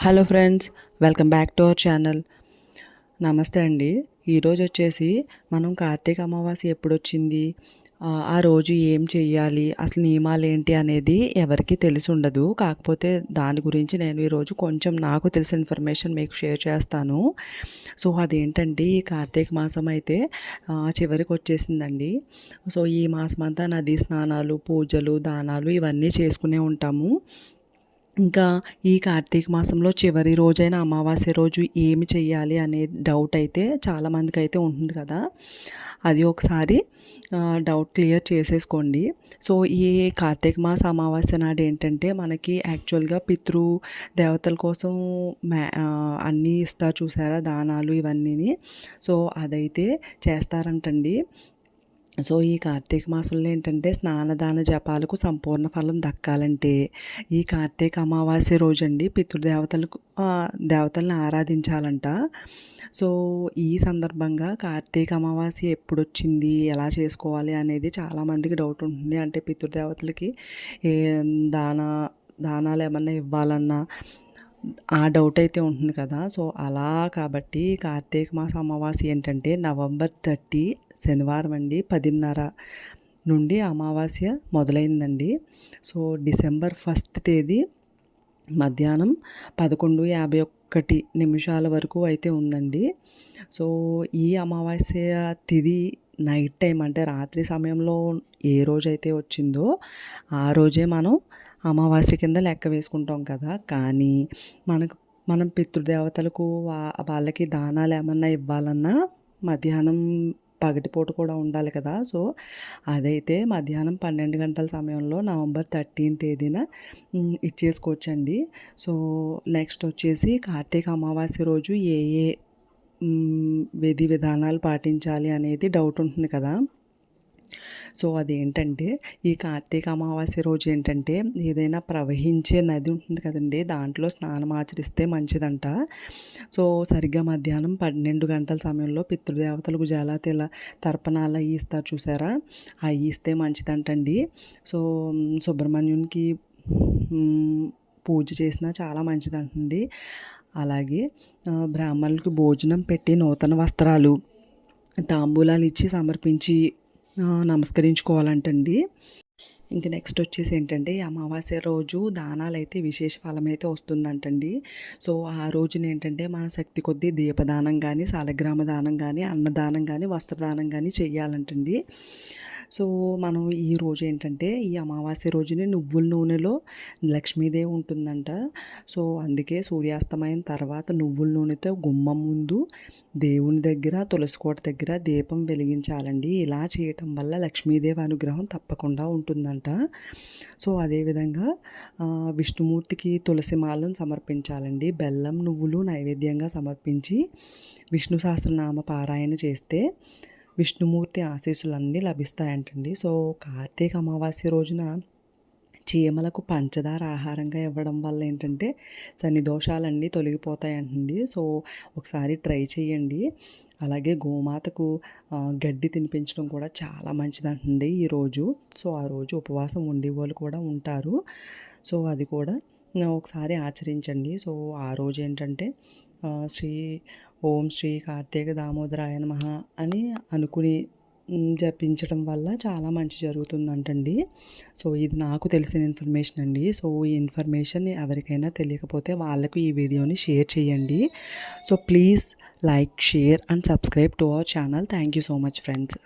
Hello friends welcome back to our channel. నమస్తే అండి. ఈరోజు వచ్చేసి మనం కార్తీక అమావాస్య ఎప్పుడు వచ్చింది ఆ, రోజు ఏం చేయాలి అసలు నియమాలు ఏంటి అనేది ఎవరికి తెలిసి ఉండదు. కాకపోతే దాని గురించి నేను ఈరోజు కొంచెం నాకు తెలిసిన ఇన్ఫర్మేషన్ మీకు షేర్ చేస్తాను. సో అదేంటంటే ఈ కార్తీక మాసం అయితే చివరికి వచ్చేసిందండి. సో ఈ మాసం అంతా నదీ స్నానాలు పూజలు దానాలు ఇవన్నీ చేసుకునే ఉంటాము. ఇంకా ఈ కార్తీక మాసంలో చివరి రోజైన అమావాస్య రోజు ఏమి చేయాలి అనే డౌట్ అయితే చాలామందికి అయితే ఉంటుంది కదా. అది ఒకసారి డౌట్ క్లియర్ చేసేసుకోండి. సో ఈ కార్తీక మాస అమావాస్య నాడు ఏంటంటే మనకి యాక్చువల్గా పితృ దేవతల కోసం మ్యా అన్నీ ఇస్తారు చూసారా దానాలు ఇవన్నీని. సో అదైతే చేస్తారంటండి. సో ఈ కార్తీక మాసంలో ఏంటంటే స్నానదాన జపాలకు సంపూర్ణ ఫలం దక్కాలంటే ఈ కార్తీక అమావాస్య రోజండి పితృదేవతలకు దేవతలను ఆరాధించాలంట. సో ఈ సందర్భంగా కార్తీక అమావాస్య ఎప్పుడు వచ్చింది ఎలా చేసుకోవాలి అనేది చాలామందికి డౌట్ ఉంటుంది. అంటే పితృదేవతలకి ఏ దాన దానాలు ఏమన్నా ఇవ్వాలన్నా ఆ డౌట్ అయితే ఉంటుంది కదా. సో అలా కాబట్టి కార్తీక మాస అమావాస్య ఏంటంటే నవంబర్ థర్టీ శనివారం అండి పదిన్నర నుండి అమావాస్య మొదలైందండి. సో డిసెంబర్ ఫస్ట్ తేదీ మధ్యాహ్నం పదకొండు యాభై ఒక్కటి నిమిషాల వరకు అయితే ఉందండి. సో ఈ అమావాస్య తిది నైట్ టైం అంటే రాత్రి సమయంలో ఏ రోజైతే వచ్చిందో ఆ రోజే మనం అమావాస్య కింద లెక్క వేసుకుంటాం కదా! కానీ మనకు మనం పితృదేవతలకు వా వాళ్ళకి దానాలు ఏమన్నా ఇవ్వాలన్నా మధ్యాహ్నం పగటిపూట కూడా ఉండాలి కదా! సో అదైతే మధ్యాహ్నం పన్నెండు గంటల సమయంలో నవంబర్ థర్టీన్ తేదీన ఇచ్చేసుకోవచ్చండి. సో నెక్స్ట్ వచ్చేసి కార్తీక అమావాస్య రోజు ఏ ఏ విధి విధానాలు పాటించాలి అనేది డౌట్ ఉంటుంది కదా! సో అదేంటంటే ఈ కార్తీక అమావాస్య రోజు ఏంటంటే ఏదైనా ప్రవహించే నది ఉంటుంది కదండి దాంట్లో స్నానం ఆచరిస్తే మంచిదంట. సో సరిగ్గా మధ్యాహ్నం పన్నెండు గంటల సమయంలో పితృదేవతలకు జలాతిల తర్పణాలు అవి ఇస్తారు చూసారా? అవి ఇస్తే మంచిదంటండి. సో సుబ్రహ్మణ్యునికి పూజ చేసినా చాలా మంచిదంటండి. అలాగే బ్రాహ్మణులకు భోజనం పెట్టి నూతన వస్త్రాలు తాంబూలాలు ఇచ్చి సమర్పించి నమస్కరించుకోవాలంటండి. ఇంక నెక్స్ట్ వచ్చేసి ఏంటంటే అమావాస్య రోజు దానాలు అయితే విశేష ఫలం అయితే వస్తుందంటండి. సో ఆ రోజున ఏంటంటే మన శక్తి కొద్దీ దీపదానం కానీ సాలగ్రామ దానం కానీ అన్నదానం కానీ వస్త్రదానం కానీ చెయ్యాలంటండి సో మనం ఈ రోజు ఏంటంటే ఈ అమావాస్య రోజుని నువ్వుల నూనెలో లక్ష్మీదేవి ఉంటుందంట. సో అందుకే సూర్యాస్తమయం తర్వాత నువ్వుల నూనెతో గుమ్మం ముందు దేవుని దగ్గర తులసి కోట దగ్గర దీపం వెలిగించాలండి. ఇలా చేయటం వల్ల లక్ష్మీదేవి అనుగ్రహం తప్పకుండా ఉంటుందంట. సో అదేవిధంగా విష్ణుమూర్తికి తులసి మాలను సమర్పించాలండి. బెల్లం నువ్వులు నైవేద్యంగా సమర్పించి విష్ణు సహస్రనామ పారాయణ చేస్తే విష్ణుమూర్తి ఆశీస్సులన్నీ లభిస్తాయంటండి. సో కార్తీక అమావాస్య రోజున చీమలకు పంచదార ఆహారంగా ఇవ్వడం వల్ల ఏంటంటే శని దోషాలన్నీ తొలగిపోతాయంటండి. సో ఒకసారి ట్రై చేయండి. అలాగే గోమాతకు గడ్డి తినిపించడం కూడా చాలా మంచిదంటండి ఈరోజు సో ఆ రోజు ఉపవాసం ఉండే వాళ్ళు కూడా ఉంటారు. సో అది కూడా ఒకసారి ఆచరించండి. సో ఆ రోజు ఏంటంటే శ్రీ ఓం శ్రీ కార్తీక దామోదరాయ నమః అని అనుకుని జపించడం వల్ల చాలా మంచి జరుగుతుందంటండి. సో ఇది నాకు తెలిసిన ఇన్ఫర్మేషన్ అండి. సో ఈ ఇన్ఫర్మేషన్ ఎవరికైనా తెలియకపోతే వాళ్ళకు ఈ వీడియోని షేర్ చేయండి. So please like share and subscribe to our channel. Thank you so much friends.